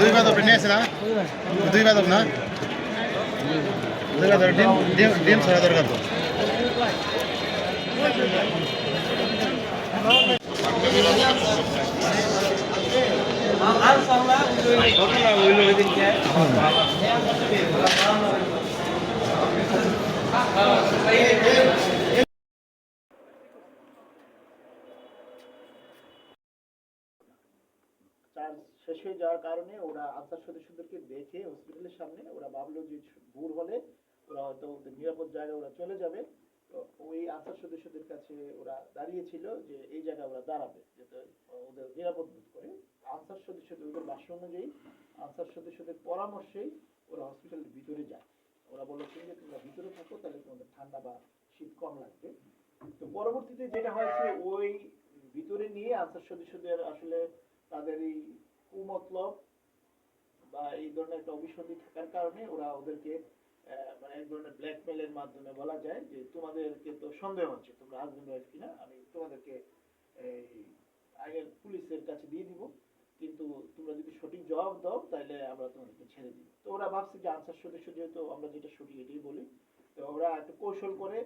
দুই নিয়ে না দুই বাদক না? ডিম ডিম ডিম ছড়া দরকার তো চার্জ শেষ হয়ে যাওয়ার কারণে ওরা আনসার সদস্যদেরকে দেখে হসপিটালের সামনে ওরা ভাবলো যে ভোর হলে ওরা হয়তো নিরাপদ জায়গায় ওরা চলে যাবে। তো ওই আনসার সদস্যদের কাছে ওরা দাঁড়িয়েছিল যে এই জায়গায় ওরা দাঁড়াবে, যাতে ওদের নিরাপদ বোধ করে। আনসার সদস্যদের ওদের ভাষ্য অনুযায়ী আনসার সদস্যদের পরামর্শেই ওরা হসপিটালের ভিতরে যায়। ওরা বলেছে যে তোমরা ভিতরে থাকো, তাহলে তোমাদের ঠান্ডা বা শীত কম লাগবে। তো পরবর্তীতে যেটা হয়েছে, ওই ভিতরে নিয়ে আনসার সদস্যদের আসলে তাদের এই কুমতলব বা এই ধরনের একটা অভিসন্ধি থাকার কারণে ওরা ওদেরকে মানে এক ধরনের ব্ল্যাকমেলের মাধ্যমে বলা যায় যে তোমাদেরকে তো সন্দেহ হচ্ছে তোমরা হাজবেন্ড ওয়াইফ কিনা, আমি তোমাদেরকে এই আগের পুলিশের কাছে দিয়ে দিব, কিন্তু তোমরা যদি সঠিক জবাব দাও তাহলে আমরা তোমাদেরকে ছেড়ে দিব। তো ওরা ভাবছে যে আনসার সদস্য যেহেতু আমরা যেটা সঠিক এটাই বলি, তো ওরা একটা কৌশল করে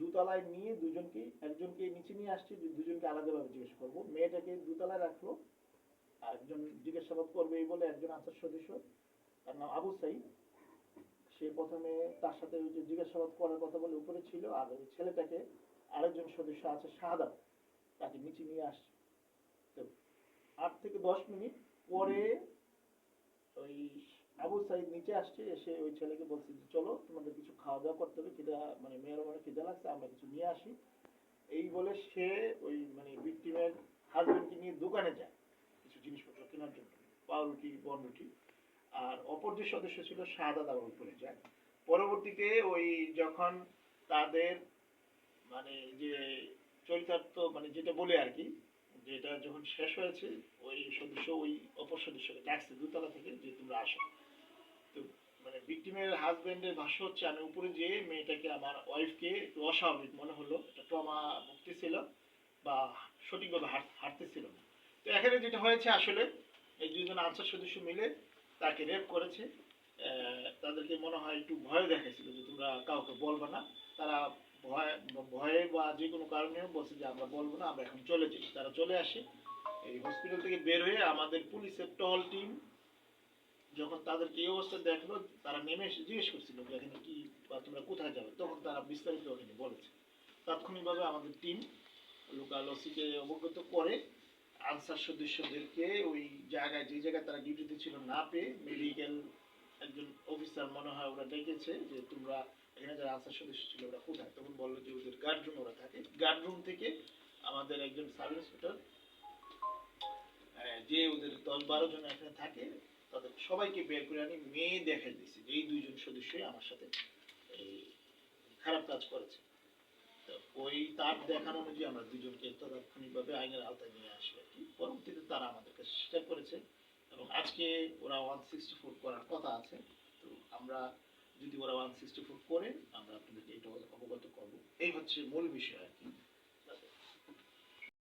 দুতলায় নিয়ে দুজনকে একজনকে নিচে নিয়ে আসছে, দুজনকে আলাদাভাবে জিজ্ঞেস করব। মেয়েটাকে দুতলায় রাখল আর একজন জিজ্ঞাসাবাদ করবে এই বলে একজন আনসার সদস্য, তার নাম আবু সাইদ। সে প্রথমে তার সাথে যে জিজ্ঞাসাবাদ করার কথা বলে উপরে ছিল, আর ওই ছেলেটাকে আরেকজন সদস্য আছে শাহাদাত, তাকে নিচে নিয়ে আসছে। তো আট থেকে দশ মিনিট পরে ওই আবু সাইদ নিচে আসছে, এসে ওই ছেলেকে বলছে যে, চলো, তোমাদের কিছু খাওয়া দাওয়া করতে হবে, খিদা মানে মেয়ের মানে খিদা লাগছে, আমরা কিছু নিয়ে আসি। এই বলে সে ওই মানে ভিক্টিমের হাজবেন্ডকে নিয়ে দোকানে যায়। জিনিসপত্র কেনার জন্য। পাউরুটি, বনরুটি। আর অপর যে সদস্য ছিল শাহাদাত আবার উপরে যায়। পরবর্তীতে ওই যখন তাদের মানে যে চরিতার্থ মানে যেটা বলে আর কি, যেটা যখন শেষ হয়েছে, ওই সদস্য, ওই অপর সদস্যকে ডাকছে দুতলা থেকে যে তোমরা আসো। তো মানে ভিক্টিমের হাজবেন্ডের ভাষ্য হচ্ছে, আমি উপরে যেয়ে মেয়েটাকে আমার ওয়াইফকে একটু অস্বাভাবিক মনে হলো, একটা ট্রমা ভুগতেছিল বা সঠিকভাবে হাঁট- হাঁটতেছিল না। যেটা হয়েছে আসলে, এই দুজন আনসার সদস্য মিলে তাকে রেপ করেছে। তাদেরকে মনে হয় একটু ভয় দেখাইছিল যে তোমরা কাউকে বলবে না। তারা ভয়, ভয়ে বা যে কোনো কারণে বলছে যে আমরা বলব না, আমরা এখন চলে যাই। তারা চলে আসে। এই হসপিটাল থেকে বের হয়ে আমাদের পুলিশের টল টিম যখন তাদেরকে এই অবস্থা দেখল, তারা নেমে এসে জিজ্ঞেস করছিল যে এখানে কি বা তোমরা কোথায় যাবে? তখন তারা বিস্তারিত ওখানে বলেছে। তাৎক্ষণিকভাবে আমাদের টিম লোকালসিকে অবগত করে আনসার সদস্যদেরকে ওই জায়গায়, যে জায়গায় তারা ডিউটিতে ছিল না পেয়ে মেডিকেল একজন অফিসার মনে হয় ওরা ডেকেছে যে তোমরা এখানে যারা আনসার সদস্য ছিল ওরা কোথায়? তখন বলল যে ওদের গার্ড রুম ওরা থাকে। গার্ড রুম থেকে আমাদের একজন সাব ইন্সপেক্টর যে ওদের দশ বারো জন এখানে থাকে, তাদের সবাইকে বের করে আনি, মেয়ে দেখা দিয়েছে যে এই দুইজন সদস্যই আমার সাথে এই খারাপ কাজ করেছে। ওই তার দেখানো অনুযায়ী আমরা দুজনকে তাৎক্ষণিকভাবে আইনের আওতায় নিয়ে আসি আর কি। পরবর্তীতে তারা আমাদেরকে স্বীকার করেছে এবং আজকে ওরা ওয়ান সিক্সটি ফোর করার কথা আছে। তো আমরা যদি ওরা ওয়ান সিক্সটি ফোর করে, আমরা আপনাদেরকে এটা অবগত করব। এই হচ্ছে মূল বিষয় আর কি।